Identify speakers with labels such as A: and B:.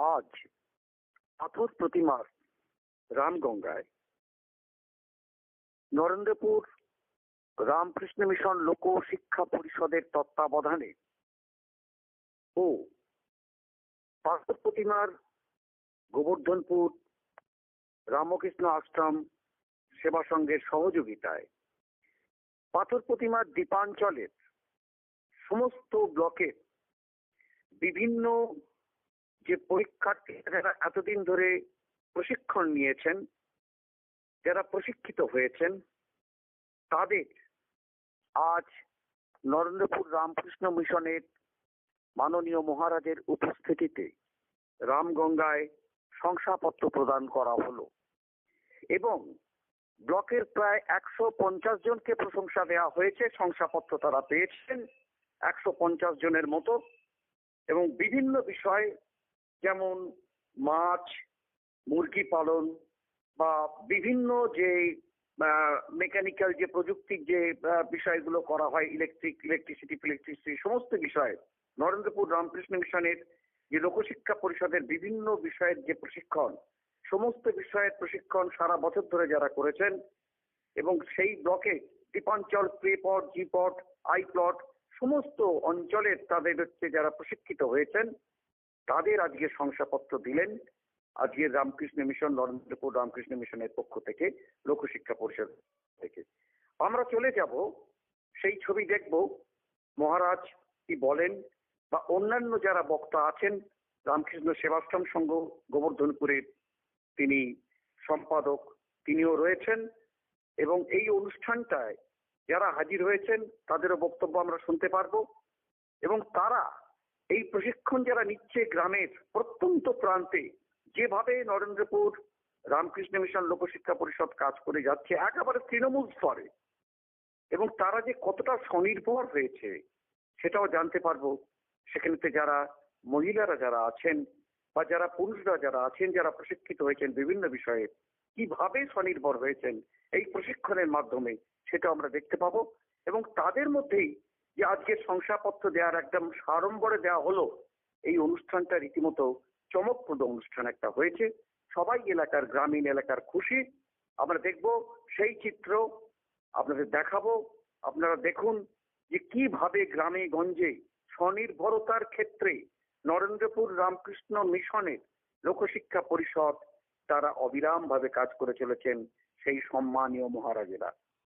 A: আজ পাথর প্রতিমার রামগঙ্গায়। নরেন্দ্রপুর রামকৃষ্ণ মিশন লোক শিক্ষা পরিষদের তত্ত্বাবধানে ও পাথর প্রতিমার গোবর্ধনপুর রামকৃষ্ণ আশ্রম সেবা সংঘের সহযোগিতায় পাথর প্রতিমার দ্বীপাঞ্চলের সমস্ত ব্লকের বিভিন্ন যে পরীক্ষার্থীরা যারা এতদিন ধরে প্রশিক্ষণ নিয়েছেন, যারা প্রশিক্ষিত হয়েছেন, তাদের আজ নরেন্দ্রপুর রামকৃষ্ণ মিশনের মাননীয় মহারাজের উপস্থিতিতে রামগঙ্গায় শংসাপত্র প্রদান করা হলো এবং ব্লকের প্রায় একশো পঞ্চাশ জনকে প্রশংসা দেওয়া হয়েছে, শংসাপত্র তারা পেয়েছেন একশো পঞ্চাশ জনের মতো এবং বিভিন্ন বিষয় যেমন মাছ, মুরগি পালন বা বিভিন্ন যে মেকানিক্যাল যে প্রযুক্তির যে বিষয়গুলো করা হয় ইলেকট্রিক ইলেকট্রিসিটি ইলেকট্রিসিটি সমস্ত বিষয়ে নরেন্দ্রপুর রামকৃষ্ণ মিশনের যে লোকশিক্ষা পরিষদের বিভিন্ন বিষয়ের যে প্রশিক্ষণ, সমস্ত বিষয়ের প্রশিক্ষণ সারা বছর ধরে যারা করেছেন এবং সেই ব্লকে দ্বীপাঞ্চল পট জি পট আই প্লট সমস্ত অঞ্চলের তাদের হচ্ছে যারা প্রশিক্ষিত হয়েছেন তাদের আজকে শংসাপত্র দিলেন। আজকে রামকৃষ্ণ মিশন, নরেন্দ্রপুর রামকৃষ্ণ মিশনের পক্ষ থেকে লোকশিক্ষা পরিষদ থেকে। আমরা চলে যাব, সেই ছবি দেখব। মহারাজ কি বলেন? বা অন্যান্য যারা বক্তা আছেন, রামকৃষ্ণ সেবাশ্রম সংঘ গোবর্ধনপুরের তিনি সম্পাদক, তিনিও রয়েছেন। এবং এই অনুষ্ঠানটায় যারা হাজির হয়েছেন, তাদেরও বক্তব্য আমরা শুনতে পারব। এবং তারা এই প্রশিক্ষণ যারা নিচ্ছে গ্রামের প্রত্যন্ত প্রান্তে, যেভাবে নরেন্দ্রপুর রামকৃষ্ণ মিশন লোকশিক্ষা পরিষদ কাজ করে যাচ্ছে, একেবারে তৃণমূল স্তরে, এবং তারা যে কতটা স্বনির্ভর হয়েছে সেটাও জানতে পারব। সেখানেতে যারা মহিলারা যারা আছেন বা যারা পুরুষরা যারা আছেন, যারা প্রশিক্ষিত হয়েছেন বিভিন্ন বিষয়ে, কীভাবে স্বনির্ভর হয়েছেন এই প্রশিক্ষণের মাধ্যমে, সেটা আমরা দেখতে পাবো। এবং তাদের মধ্যেই যে আজকে শংসাপত্র দেওয়ার একদম সাড়ম্বরে দেওয়া হলো, এই অনুষ্ঠানটা রীতিমতো চমকপ্রদ অনুষ্ঠান একটা হয়েছে। সবাই এলাকার গ্রামীণ এলাকার খুশি। আমরা দেখব সেই চিত্র, আপনাদের দেখাবো। আপনারা দেখুন যে কীভাবে গ্রামে গঞ্জে স্বনির্ভরতার ক্ষেত্রে নরেন্দ্রপুর রামকৃষ্ণ মিশনের লোকশিক্ষা পরিষদ তারা অবিরাম ভাবে কাজ করে চলেছেন সেই সম্মানীয় মহারাজেরা।